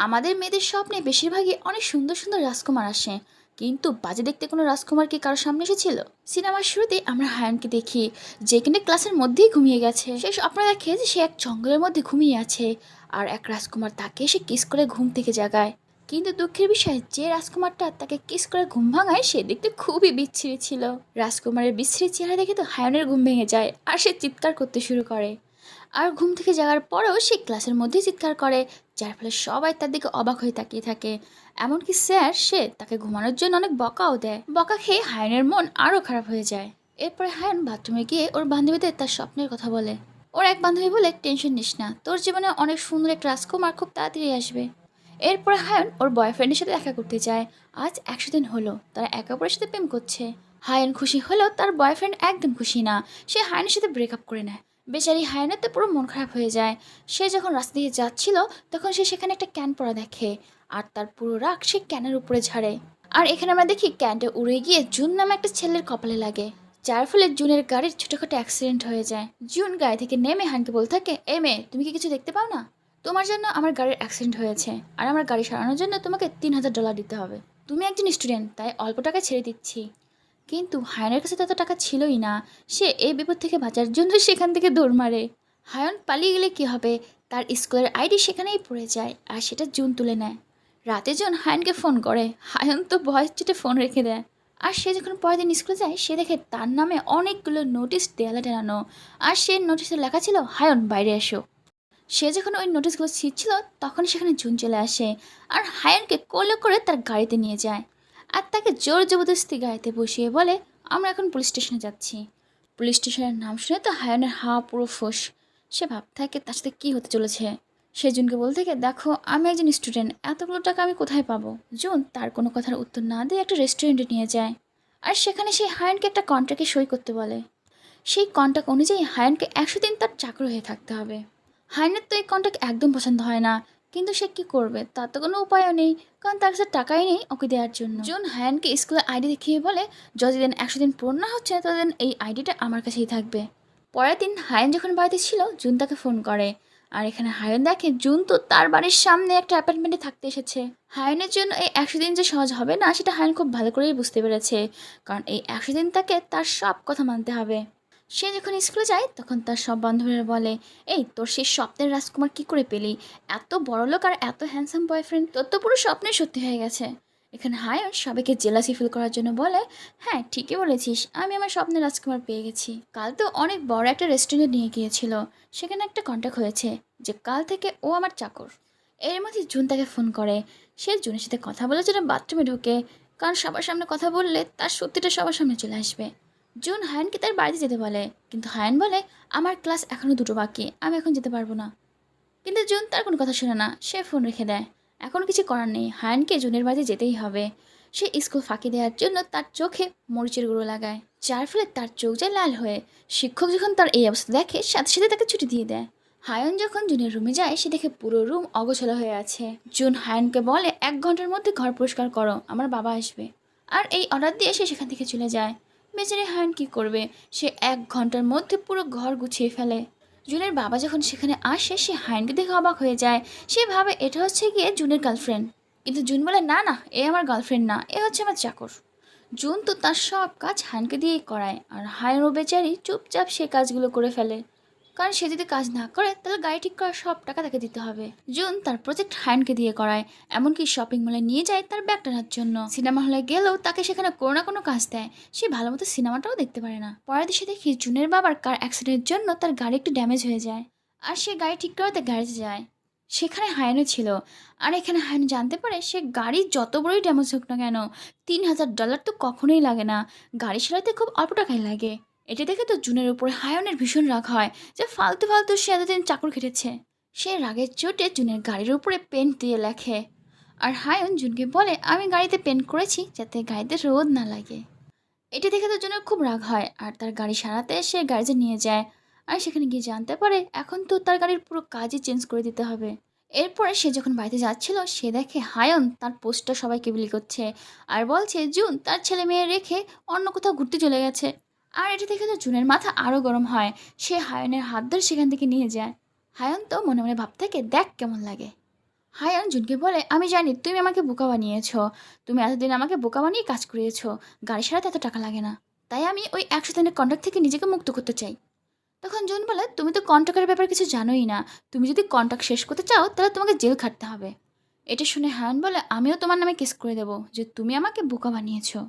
আমাদের মেয়েদের স্বপ্নে বেশিরভাগই অনেক সুন্দর সুন্দর রাজকুমার আসে। কিন্তু বাজে দেখতে কোনো রাজকুমার কি কারোর সামনে এসেছিল? সিনেমার শুরুতে আমরা হায়ানকে দেখি, যে কিনা ক্লাসের মধ্যেই ঘুমিয়ে গেছে। সে স্বপ্ন দেখে যে সে এক জঙ্গলের মধ্যে ঘুমিয়ে আছে, আর এক রাজকুমার তাকে সে কিস করে ঘুম থেকে জাগায়। কিন্তু দুঃখের বিষয়, যে রাজকুমারটা তাকে কিস করে ঘুম ভাঙায়, সে দেখতে খুবই বিচ্ছিরি ছিল। রাজকুমারের বিচ্ছিরি চেহারা দেখে তো হায়নের ঘুম ভেঙে যায়, আর সে চিৎকার করতে শুরু করে। আর ঘুম থেকে জাগার পরেও সে ক্লাসের মধ্যেই চিৎকার করে যার ফলে সবাই তার দিকে অবাক হয়ে তাকিয়ে থাকে। এমনকি স্যার, সে তাকে ঘুমানোর জন্য অনেক বকাও দেয়। বকা খেয়ে হায়নের মন আরও খারাপ হয়ে যায়। এরপরে হায়ন বাথরুমে গিয়ে ওর বান্ধবীদের তার স্বপ্নের কথা বলে। ওর এক বান্ধবী বলে, টেনশন নিস না, তোর জীবনে অনেক সুন্দর একটা রাজকুমার খুব তাড়াতাড়ি আসবে। এরপরে হায়ন ওর বয়ফ্রেন্ডের সাথে দেখা করতে যায়। আজ একশো দিন হলো, তারা একে অপরের সাথে প্রেম করছে। হায়ন খুশি হলেও তার বয়ফ্রেন্ড একদম খুশি না। সে হায়নের সাথে ব্রেকআপ করে নেয়। বেচারি হায়নের তো পুরো মন খারাপ হয়ে যায়। সে যখন রাস্তা দিয়ে যাচ্ছিল, তখন সে সেখানে একটা ক্যান পড়া দেখে, আর তার পুরো রাগ সে ক্যানের উপরে ঝাড়ে। আর এখানে আমরা দেখি ক্যানটা উড়ে গিয়ে জুন নামে একটা ছেলের কপালে লাগে, যার ফলে জুনের গাড়ির ছোটোখাটো অ্যাক্সিডেন্ট হয়ে যায়। জুন গাড়ি থেকে নেমে হানকে বলতে থাকে, এ তুমি কি কিছু দেখতে পাও না? তোমার জন্য আমার গাড়ির অ্যাক্সিডেন্ট হয়েছে, আর আমার গাড়ি সারানোর জন্য তোমাকে তিন হাজার ডলার দিতে হবে। তুমি একজন স্টুডেন্ট, তাই অল্প টাকা ছেড়ে দিচ্ছি। কিন্তু হায়নের কাছে তত টাকা ছিলই না। সে এই বিপদ থেকে বাঁচার জন্য সেখান থেকে দৌড় মারে। হায়ন পালিয়ে গেলে কি হবে? তার স্কুলের আইডি সেখানেই পড়ে যায় আর সেটা জুন তুলে নেয়। রাতে জন হায়নকে ফোন করে। হায়ন তো ভয়েস চেটে ফোন রেখে দেয়। আর সে যখন পরের দিন স্কুলে যায়, সে দেখে তার নামে অনেকগুলো নোটিশ দেয়ালে টানানো। আর সে নোটিশে লেখা ছিল, হায়ন, বাইরে এসো। সে যখন ওই নোটিশগুলো ছিঁড়ছিল তখন সেখানে জুন চলে আসে। আর হায়নকে কোলে করে তার গাড়িতে নিয়ে যায়। আর তাকে জোর জবরদস্তি গাড়িতে বসিয়ে বলে, আমরা এখন পুলিশ স্টেশনে যাচ্ছি। পুলিশ স্টেশনের নাম শুনে তো হায়নের হাওয়া পুরো ফোস। সে ভাব থাকে, তার সাথে কী হতে চলেছে? সে জুনকে বলতে থেকে, দেখো, আমি একজন স্টুডেন্ট এতগুলো টাকা আমি কোথায় পাবো? জুন তার কোনো কথার উত্তর না দিয়ে একটা রেস্টুরেন্টে নিয়ে যায়। আর সেখানে সেই হায়নকে একটা কন্ট্রাক্টে সই করতে বলে। সেই কন্ট্রাক্ট অনুযায়ী হায়নকে একশো দিন তার চাকর হয়ে থাকতে হবে। হায়নের তো এই কন্ট্রাক্ট একদম পছন্দ হয় না। কিন্তু সে কি করবে? তার তো কোনো উপায়ও নেই, কারণ তার কাছে টাকাই নেই ওকে দেওয়ার জন্য। জুন হায়ানকে স্কুলে আইডি দেখিয়ে বলে যতদিন একশো দিন পূর্ণ হচ্ছে ততদিন এই আইডিটা আমার কাছেই থাকবে। পরের দিন হায়ন যখন বাড়িতে ছিল, জুন তাকে ফোন করে। আর এখানে হায়ন দেখে জুন তো তার বাড়ির সামনে একটা অ্যাপার্টমেন্টে থাকতে এসেছে। হায়নের জন্য এই একশো দিন যে সহজ হবে না, সেটা হায়ন খুব ভালো করেই বুঝতে পেরেছে, কারণ এই একশো দিন তাকে তার সব কথা মানতে হবে। সে যখন স্কুলে যায়, তখন তার সব বান্ধবীরা বলে, এই, তোর সেই স্বপ্নের রাজকুমার কি করে পেলি? এত বড় লোক আর এত হ্যান্ডসাম বয়ফ্রেন্ড তোর তো পুরো স্বপ্নে সত্যি হয়ে গেছে। এখানে হায়ন সবাইকে জেলাসি ফিল করার জন্য বলে হ্যাঁ ঠিকই বলেছিস, আমি আমার স্বপ্নের রাজকুমার পেয়ে গেছি। কাল তো অনেক বড় একটা রেস্টুরেন্টে নিয়ে গিয়েছিল, সেখানে একটা কন্ট্যাক্ট হয়েছে যে কাল থেকে ও আমার চাকর। এর মধ্যে জুন তাকে ফোন করে, সে জুনের সাথে কথা বলার জন্য বাথরুমে ঢোকে, কারণ সবার সামনে কথা বললে তার সত্যিটা সবার সামনে চলে আসবে। জুন হায়ানকে তার বাড়িতে যেতে বলে। কিন্তু হায়ান বলে, আমার ক্লাস এখনও দুটো বাকি, আমি এখন যেতে পারব না। কিন্তু জুন তার কোনো কথা শোনে না, সে ফোন রেখে দেয়। এখন কিছু করার নেই, হায়ানকে জুনের বাড়িতে যেতেই হবে। সে স্কুল ফাঁকি দেওয়ার জন্য তার চোখে মরিচের গুঁড়ো লাগায়, যার ফলে তার চোখ যায় লাল হয়ে। শিক্ষক যখন তার এই অবস্থা দেখে, সাথে সাথে তাকে ছুটি দিয়ে দেয়। হায়ন যখন জুনের রুমে যায়, সে দেখে পুরো রুম অগোছলা হয়ে আছে। জুন হায়নকে বলে, এক ঘণ্টার মধ্যে ঘর পরিষ্কার করো, আমার বাবা আসবে। আর এই অর্ডার দিয়ে সে সেখান থেকে চলে যায়। বেচারি হায়ন কি করবে? সে এক ঘণ্টার মধ্যে পুরো ঘর গুছিয়ে ফেলে। জুনের বাবা যখন সেখানে আসে, সে হায়নকে দেখে অবাক হয়ে যায়। সে ভাবে, এটা হচ্ছে গিয়ে জুনের গার্লফ্রেন্ড কিন্তু জুন বলে, না না, এ আমার গার্লফ্রেন্ড না, এ হচ্ছে আমার চাকর। জুন তো তার সব কাজ হায়নকে দিয়েই করায়। আর হায়ন ও বেচারি চুপচাপ সে কাজগুলো করে ফেলে। কারণ সে যদি কাজ না করে, তাহলে গাড়ি ঠিক করার সব টাকা তাকে দিতে হবে। জুন তার প্রজেক্ট হায়নকে দিয়ে করায়, এমনকি শপিং মলে নিয়ে যায় তার ব্যাগ টানার জন্য। সিনেমা হলে গেলেও তাকে সেখানে কোনো না কোনো কাজ দেয়। সে ভালো মতো সিনেমাটাও দেখতে পারে না। পরের দেশে দেখি জুনের বাবার কার অ্যাক্সিডেন্টের জন্য তার গাড়ি একটু ড্যামেজ হয়ে যায়। আর সে গাড়ি ঠিক করাতে গ্যারেজে যায়। সেখানে হায়নও ছিল। আর এখানে হায়ন জানতে পারে সে গাড়ি যত বড়ই ড্যামেজ হোক না কেন, তিন হাজার ডলার তো কখনোই লাগে না। গাড়ি সারাতে খুব অল্প টাকাই লাগে। এটা দেখে তো জুনের উপরে হায়নের ভীষণ রাগ হয় যে ফালতু ফালতু সে এতদিন চাকর খেটেছে। সে রাগের চোটে জুনের গাড়ির উপরে পেন্ট দিয়ে লেখে। আর হায়ন জুনকে বলে, আমি গাড়িতে পেন্ট করেছি যাতে গাড়িতে রোদ না লাগে। এটা দেখে তো জুনের খুব রাগ হয়, আর তার গাড়ি সারাতে সে গাড়িতে নিয়ে যায়। আর সেখানে গিয়ে জানতে পারে, এখন তো তার গাড়ির পুরো কাজই চেঞ্জ করে দিতে হবে। এরপরে সে যখন বাড়িতে যাচ্ছিল, সে দেখে হায়ন তার পোস্টটা সবাইকে বিলি করছে। আর বলছে, জুন, তার ছেলে মেয়ে রেখে অন্য কোথাও ঘুরতে চলে গেছে। আর এটা দেখে তো জুনের মাথা আরও গরম হয়। সে হায়নের হাত ধরে সেখান থেকে নিয়ে যায়। হায়ন তো মনে মনে ভাব থেকে, দেখ কেমন লাগে। হায়ন জুনকে বলে, আমি জানি তুমি আমাকে বোকা বানিয়েছো। তুমি এতদিন আমাকে বোকা বানিয়ে কাজ করিয়েছো। গাড়ি সারাতে এত টাকা লাগে না। তাই আমি ওই একশো দিনের কন্ট্রাক্ট থেকে নিজেকে মুক্ত করতে চাই। তখন জুন বলে, তুমি তো কন্ট্রাক্টের ব্যাপারে কিছু জানোই না। তুমি যদি কন্ট্রাক্ট শেষ করতে চাও, তাহলে তোমাকে জেল খাটতে হবে। এটা শুনে হায়ন বলে, আমিও তোমার নামে কেস করে দেবো যে তুমি আমাকে বোকা বানিয়েছো।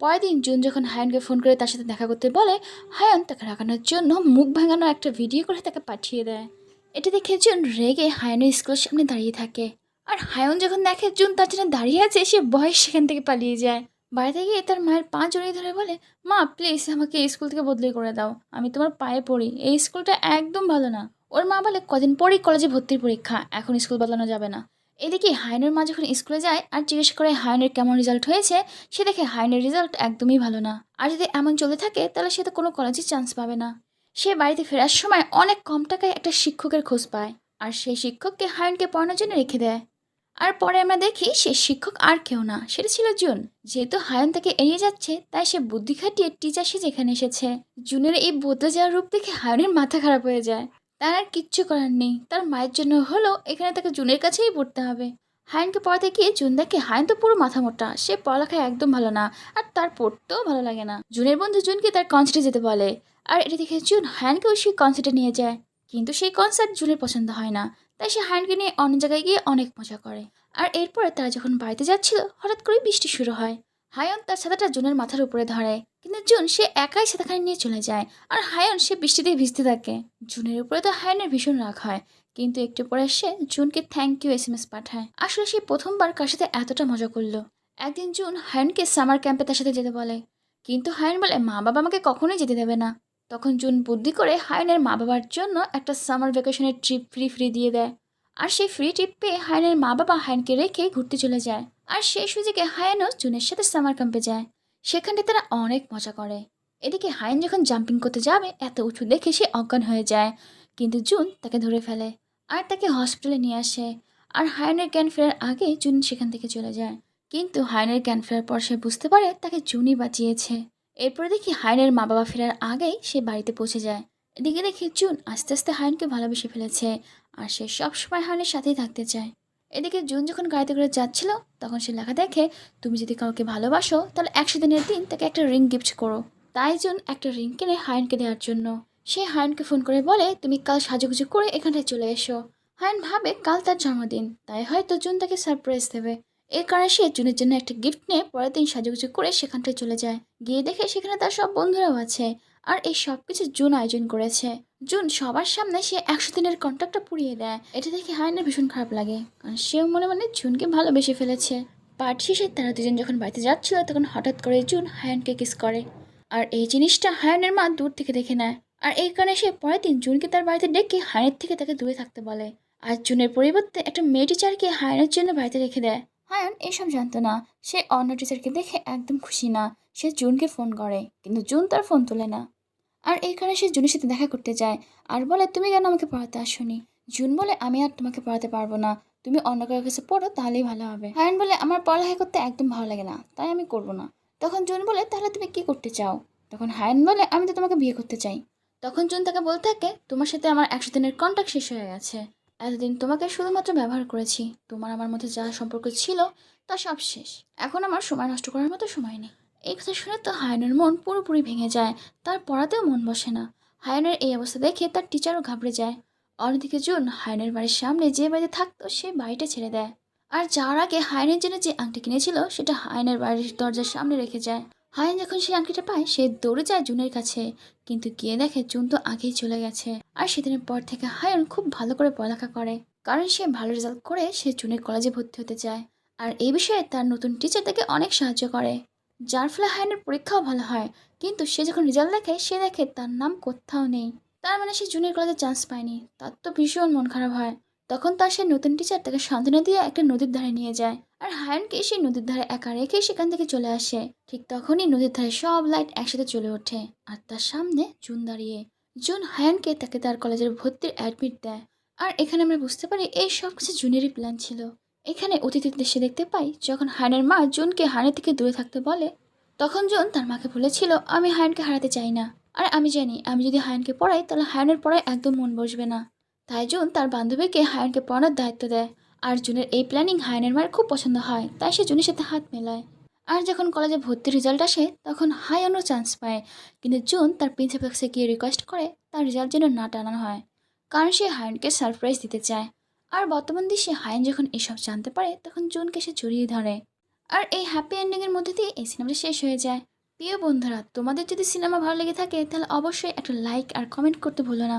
পরের দিন জুন যখন হায়নকে ফোন করে তার সাথে দেখা করতে বলে, হায়ন তাকে রাখানোর জন্য মুখ ভাঙানো একটা ভিডিও করে তাকে পাঠিয়ে দেয়। এটা দেখে জুন রেগে হায়ানের স্কুলের সামনে দাঁড়িয়ে থাকে। আর হায়ন যখন দেখে জুন তার জন্য দাঁড়িয়ে আছে, সে বয়স সেখান থেকে পালিয়ে যায়। বাড়িতে গিয়ে তার মায়ের পা জড়িয়ে ধরে বলে, মা প্লিজ আমাকে এই স্কুল থেকে বদলি করে দাও। আমি তোমার পায়ে পড়ি। এই স্কুলটা একদম ভালো না। ওর মা বলে, কদিন পরেই কলেজে ভর্তির পরীক্ষা। এখন স্কুল বদলানো যাবে না। এদিকে হায়নের মা যখন স্কুলে যায় আর জিজ্ঞেস করে হায়নের কেমন রেজাল্ট হয়েছে, সে দেখে হায়নের রেজাল্ট একদমই ভালো না। আর যদি এমন চলতে থাকে, তাহলে সে তো কোনো কলেজে চান্স পাবে না। সে বাড়িতে ফেরার সময় অনেক কম টাকায় একটা শিক্ষকের খোঁজ পায় আর সেই শিক্ষককে হায়নকে পড়ানোর জন্য রেখে দেয়। আর পরে আমরা দেখি সে শিক্ষক আর কেউ না, সেটা ছিল জুন। যেহেতু হায়ন তাকে এড়িয়ে যাচ্ছে, তাই সে বুদ্ধি খাটিয়ে টিচার সে যেখানে এসেছে। জুনের এই বদলে যাওয়ার রূপ দেখে হায়নের মাথা খারাপ হয়ে যায়। তার আর কিচ্ছু করার নেই। তার মায়ের জন্য হলেও এখানে তাকে জুনের কাছেই পড়তে হবে। হায়নকে পড়াতে গিয়ে জুন দেখে, হায়ন তো পুরো মাথা মোটা। সে পড়ালেখায় একদম ভালো না। আর তার পড়তেও ভালো লাগে না। জুনের বন্ধু জুনকে তার কনসার্টে যেতে বলে। আর এটা দেখে জুন হায়ানকেও সেই কনসার্টে নিয়ে যায়। কিন্তু সেই কনসার্ট জুনের পছন্দ হয় না। তাই সে হায়নকে নিয়ে অন্য জায়গায় গিয়ে অনেক মজা করে। আর এরপরে তারা যখন বাড়িতে যাচ্ছিল, হঠাৎ করে বৃষ্টি শুরু হয়। হায়ন তার ছাতাটা জুনের মাথার উপরে ধরে। কিন্তু জুন সে একাই ছাতাখানি নিয়ে চলে যায় আর হায়ন সে বৃষ্টিতে ভিজতে থাকে। জুনের উপরে তো হায়নের ভীষণ রাগ হয়, কিন্তু একটু পরে সে জুনকে thank you S M S পাঠায়। আসলে সে প্রথমবার কার সাথে এতটা মজা করল। একদিন জুন হায়নকে সামার ক্যাম্পে তার সাথে যেতে বলে, কিন্তু হায়ন বলে, মা বাবা আমাকে কখনোই যেতে দেবে না। তখন জুন বুদ্ধি করে হায়নের মা বাবার জন্য একটা সামার ভ্যাকেশনের ট্রিপ ফ্রি ফ্রি দিয়ে দেয়। আর সেই ফ্রি ট্রিপ পেয়ে হায়নের মা বাবা হায়নকে রেখে ঘুরতে চলে যায়। আর সেই সুযোগে হায়ানও জুনের সাথে সামার ক্যাম্পে যায়। সেখানে তারা অনেক মজা করে। এদিকে হায়ন যখন জাম্পিং করতে যাবে, এত উঁচু দেখে সে অজ্ঞান হয়ে যায়। কিন্তু জুন তাকে ধরে ফেলে আর তাকে হসপিটালে নিয়ে আসে। আর হায়নের জ্ঞান ফেরার আগে জুন সেখান থেকে চলে যায়। কিন্তু হায়নের জ্ঞান ফেরার পর সে বুঝতে পারে তাকে জুনই বাঁচিয়েছে। এরপরে দেখি হায়নের মা বাবা ফেরার আগেই সে বাড়িতে পৌঁছে যায়। এদিকে দেখি জুন আস্তে আস্তে হায়নকে ভালোবেসে ফেলেছে আর সে সবসময় হায়নের সাথেই থাকতে চায়। এদিকে জুন যখন গাড়িতে করে যাচ্ছিল, তখন সে লেখা দেখে, তুমি যদি কাউকে ভালোবাসো, তাহলে একশো দিনের দিন তাকে একটা রিং গিফট করো। তাই জুন একটা রিং কিনে হায়নকে দেওয়ার জন্য। সে হায়নকে ফোন করে বলে, তুমি কাল সাজুগুজু করে এখানটায় চলে এসো। হায়ন ভাবে, কাল তার জন্মদিন, তাই হয়তো জুন তাকে সারপ্রাইজ দেবে। এর কারণে সে জুনের জন্য একটা গিফট নিয়ে পরের দিন সাজুগুজু করে সেখানটায় চলে যায়। গিয়ে দেখে সেখানে তার সব বন্ধুরাও আছে। আর এই সব কিছু জুন আয়োজন করেছে। জুন সবার সামনে সে একশো দিনের কন্ট্রাক্টটা পুড়িয়ে দেয়। এটা দেখে হায়নের ভীষণ খারাপ লাগে। কারণ সেও মনে মনে জুনকে ভালোবেসে ফেলেছে। পার্টি শেষে তারা দুজন যখন বাড়িতে যাচ্ছিল, তখন হঠাৎ করে জুন হায়নকে কিস করে। আর এই জিনিসটা হায়নের মা দূর থেকে দেখে নেয়। আর এই কারণে সে পরের দিন জুনকে তার বাড়িতে ডেকে হায়নের থেকে তাকে দূরে থাকতে বলে। আর জুনের পরিবর্তে একটা মেয়ে টিচারকে হায়নের জন্য বাড়িতে রেখে দেয়। হায়ন এসব জানতো না। সে অন্য টিচারকে দেখে একদম খুশি না। সে জুনকে ফোন করে। কিন্তু জুন তার ফোন তোলে না। আর এই কারণে সে জুনের সাথে দেখা করতে যায়। আর বলে, তুমি কেন আমাকে পড়াতে আসনি? জুন বলে, আমি আর তোমাকে পড়াতে পারব না। তুমি অন্য কারোর কাছে পড়ো, তাহলেই ভালো হবে। হায়ন বলে, আমার পড়ালেখা করতে একদম ভালো লাগে না, তাই আমি করব না। তখন জুন বলে, তাহলে তুমি কি করতে চাও? তখন হায়ন বলে, আমি তো তোমাকে বিয়ে করতে চাই। তখন জুন তাকে বলতে থাকে, তোমার সাথে আমার একশো দিনের কন্ট্যাক্ট শেষ হয়ে গেছে। এতদিন তোমাকে শুধুমাত্র ব্যবহার করেছি। তোমার আমার মধ্যে যা সম্পর্ক ছিল, তা সব শেষ। এখন আমার সময় নষ্ট করার মতো সময় নেই। এই কথা শুনে তো হায়নের মন পুরোপুরি ভেঙে যায়। তার পড়াতেও মন বসে না। হায়নের এই অবস্থা দেখে তার টিচারও ঘাবড়ে যায়। অন্যদিকে জুন হায়নের বাড়ির সামনে যে বাড়িতে থাকতো সে বাড়িটা ছেড়ে দেয়। আর যাওয়ার আগে হায়নের জন্য যে আংটি কিনেছিল, সেটা হায়নের বাড়ির দরজার সামনে রেখে যায়। হায়ন যখন সেই আংটিটা পায়, সে দৌড়ে যায় জুনের কাছে। কিন্তু গিয়ে দেখে জুন তো আগেই চলে গেছে। আর সেদিনের পর থেকে হায়ন খুব ভালো করে পড়ালেখা করে। কারণ সে ভালো রেজাল্ট করে সে জুনের কলেজে ভর্তি হতে চায়। আর এই বিষয়ে তার নতুন টিচার তাকে অনেক সাহায্য করে। যার ফলে হায়নের পরীক্ষাও ভালো হয়। কিন্তু সে যখন রেজাল্ট দেখে, সে দেখে তার নাম কোথাও নেই। তার মানে সে জুনিয়র কলেজে চান্স পায়নি। তার তো ভীষণ মন খারাপ হয়। তখন তার সেই নতুন টিচার তাকে সান্ত্বনা দিয়ে একটা নদীর ধারে নিয়ে যায়। আর হায়নকে সেই নদীর ধারে একা রেখে সেখান থেকে চলে আসে। ঠিক তখনই নদীর ধারে সব লাইট একসাথে চলে ওঠে। আর তার সামনে জুন দাঁড়িয়ে। জুন হায়ানকে তাকে তার কলেজের ভর্তির অ্যাডমিট দেয়। আর এখানে আমরা বুঝতে পারি এই সব কিছু জুনেরই প্ল্যান ছিল। এখানে অতিথির দেশে দেখতে পাই, যখন হায়নের মা জুনকে হায়নের থেকে দূরে থাকতে বলে, তখন জুন তার মাকে বলেছিল, আমি হায়নকে হারাতে চাই না। আর আমি জানি, আমি যদি হায়নকে পড়াই, তাহলে হায়নের পড়ায় একদম মন বসবে না। তাই জুন তার বান্ধবীকে হায়নকে পড়ানোর দায়িত্ব দেয়। আর জুনের এই প্ল্যানিং হায়ানের মায়ের খুব পছন্দ হয়, তাই সে জুনের সাথে হাত মেলায়। আর যখন কলেজে ভর্তির রেজাল্ট আসে, তখন হায়ানও চান্স পায়। কিন্তু জুন তার প্রিন্সিপালকে গিয়ে রিকোয়েস্ট করে, তার রেজাল্ট যেন না টানানো হয়, কারণ সে হায়ানকে সারপ্রাইজ দিতে চায়। আর বর্তমান দেশে হায়েন যখন এসব জানতে পারে, তখন জুনকে সে জড়িয়ে ধরে। আর এই হ্যাপি এন্ডিংয়ের মধ্যে দিয়ে এই সিনেমাটা শেষ হয়ে যায়। প্রিয় বন্ধুরা, তোমাদের যদি সিনেমা ভালো লেগে থাকে, তাহলে অবশ্যই একটা লাইক আর কমেন্ট করতে ভুলো না।